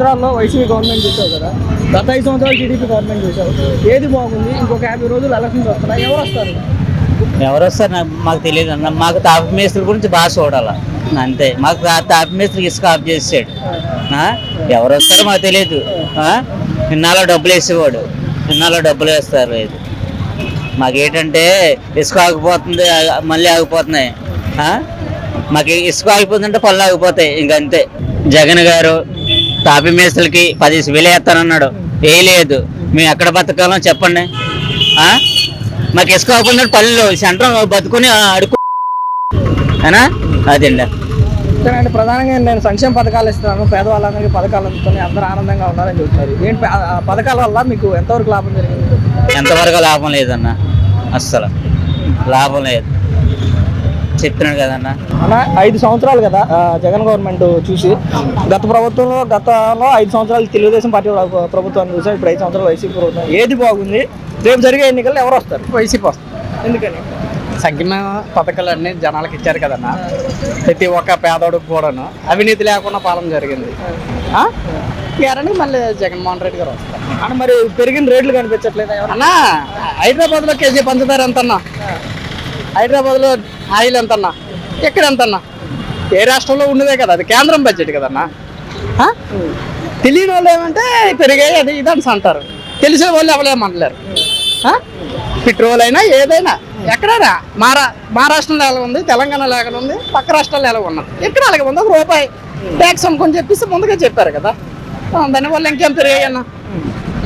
సంవత్సరాల్లో YCP government చూసావు కదా? గత ఐదు సంవత్సరాలు టీడీపీ గవర్నమెంట్ చూసావు ఏది బాగుంది? ఇంకొక యాభై రోజులు ఎలక్షన్స్ వస్తున్నాయి. ఎవరు వస్తారు? ఎవరు వస్తారు? నాకు మాకు తెలియదు అన్న. మాకు తాపి మేస్త్రి గురించి బాగా చూడాలి. అంతే. మాకు తా- తాపి మేస్త్రి ఇసుక ఆఫ్ చేసాడు ఎవరు వస్తారో మాకు తెలియదు ఆ? డబ్బులు వేసేవాడు. ఇన్నాళ్ళు డబ్బులు వేస్తారు లేదు. మాకేంటంటే ఇసుక ఆగిపోతుంది మళ్ళీ ఆగిపోతున్నాయి. మాకు ఇసుక ఆగిపోతుందంటే పళ్ళు ఆగిపోతాయి. ఇంకంతే జగన్ గారు తాపి మేస్త్రులకి పదిహేను వేలు వేస్తానన్నాడు. వేయలేదు. మేము ఎక్కడ బతకాలో చెప్పండి? మాకు ఇసుక ఆగిపోతుందంటే పళ్ళు సెంటర్ బతుకుని అడుకు అదండి. అంటే ప్రధానంగా నేను సంక్షేమ పథకాలు ఇస్తున్నాను. పేదవాళ్ళందరికీ పథకాలు అందుతున్నాయి. అందరూ ఆనందంగా ఉన్నారని చెప్తారు ఏంటి పథకాల వల్ల మీకు ఎంతవరకు లాభం జరిగింది? ఎంతవరకు లాభం లేదన్న? అస్సలు. లాభం లేదు. చెప్తున్నాడు కదన్న అన్న. ఐదు సంవత్సరాలు కదా జగన్ గవర్నమెంట్ చూసి. గత ప్రభుత్వంలో గతంలో ఐదు సంవత్సరాలు తెలుగుదేశం పార్టీ ప్ర- ప్రభుత్వాన్ని చూసాం. ఇప్పుడు ఐదు సంవత్సరాలు వైసీపీ ప్రభుత్వం. ఏది బాగుంది? రేపు జరిగే ఎన్నికల్లో ఎవరు వస్తారు? వైసీపీ వస్తుంది. ఎందుకని? సంక్షేమ పథకాలన్నీ జనాలకు ఇచ్చారు కదన్న. ప్రతి ఒక్క పేదోడికి కూడాను అవినీతి లేకుండా పాలన జరిగింది. ఆ? గ్యారంటీ మళ్ళీ జగన్మోహన్ రెడ్డి గారు వస్తారు. అన్న మరి పెరిగిన రేట్లు కనిపించట్లేదా అన్నా హైదరాబాద్లో కేజీ పంచదార ఎంతన్నా? హైదరాబాద్లో ఆయిల్ ఎంతన్నా? ఎక్కడ ఎంతన్నా? ఏ రాష్ట్రంలో ఉన్నదే కదా అది కేంద్రం బడ్జెట్ కదన్నా? తెలియని వాళ్ళు ఏమంటే పెరిగాయి అది ఇదని అంటారు. తెలిసిన వాళ్ళు ఎవరేమనలేరు పెట్రోల్ అయినా ఏదైనా. ఎక్కడైనా. మహారా మహారాష్ట్రంలో ఎలా ఉంది? తెలంగాణలో ఎలా ఉంది? పక్క రాష్ట్రాల్లో ఎలా ఉన్నది ఎక్కడ అలాగే ఉంది? ఒక రూపాయి ట్యాక్స్ అమ్ముకొని చెప్పేసి ముందుగా చెప్పారు కదా. దానివల్ల ఇంకేం పెరిగాయన్నా? అన్నా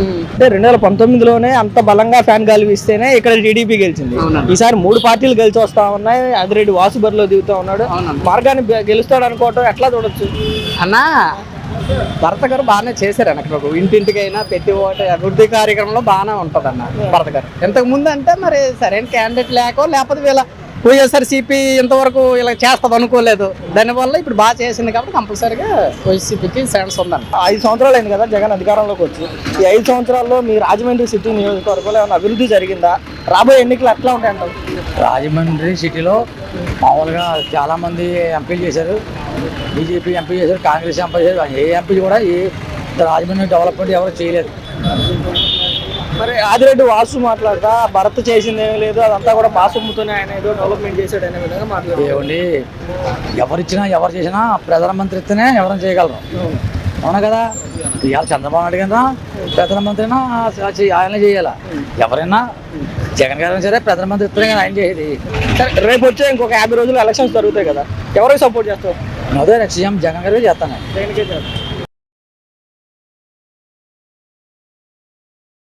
అంటే రెండు వేల పంతొమ్మిదిలోనే అంత బలంగా ఫ్యాన్ గాలి వీస్తేనే ఇక్కడ టీడీపీ గెలిచింది. ఈసారి మూడు పార్టీలు గెలిచి వస్తా ఉన్నాయి. అదిరెడ్డి వాసుబరిలో దిగుతా ఉన్నాడు. మార్గాన్ని గెలుస్తాడు అనుకోవటం ఎట్లా చూడొచ్చు? అన్నా భరత గారు బాగానే చేశారు అన్నట్టు ఇంటింటికైనా ప్రతి ఒక్కటి అభివృద్ధి కార్యక్రమంలో బాగానే ఉంటుంది అన్న భరత గారు. ఇంతకు ముందు అంటే మరి సరైన క్యాండిడేట్ లేకో లేకపోతే వీళ్ళ వైఎస్ఆర్సీపీ ఇంతవరకు ఇలా చేస్తుంది అనుకోలేదు. దానివల్ల ఇప్పుడు బాగా చేసింది కాబట్టి కంపల్సరీగా వైసీపీకి ఛాన్స్ ఉందన్న ఐదు సంవత్సరాలు అయింది కదా జగన్ అధికారంలోకి వచ్చి. ఈ ఐదు సంవత్సరాల్లో మీ రాజమండ్రి సిటీ నియోజకవర్గంలో ఏమైనా అభివృద్ధి జరిగిందా? రాబోయే ఎన్నికలు ఎట్లా ఉంటాయంటారు రాజమండ్రి సిటీలో మామూలుగా చాలా మంది ఎంపీలు చేశారు. బీజేపీ ఎంపీ చేశారు కాంగ్రెస్ ఎంపీ చేశారు. ఏ ఎంపీ కూడా ఏ రాజమండ్రి డెవలప్మెంట్ ఎవరు చేయలేదు. మరి ఆదిరెడ్డి వాసు మాట్లాడతా భరత్ చేసింది ఏమీ లేదు అదంతా కూడా మా సొమ్ముతోనే ఆయన ఏదో డెవలప్మెంట్ చేశాడు అనే విధంగా మాట్లాడారు ఏమండి ఎవరిచ్చినా ఎవరు చేసినా ప్రధానమంత్రి ఇస్తేనే ఎవరైనా చేయగలరు. అవునా కదా? ఇవాళ చంద్రబాబు నాయుడు కింద ప్రధానమంత్రినా ఆయన చేయాలా? ఎవరైనా జగన్ గారు సరే ప్రధానమంత్రి ఇస్తేనే కదా ఆయన చేసేది. సరే రేపు వచ్చే ఇంకొక యాభై రోజులు ఎలక్షన్స్ జరుగుతాయి కదా. ఎవరికి సపోర్ట్ చేస్తావు? అదే సీఎం జగన్ గారు చేస్తాను.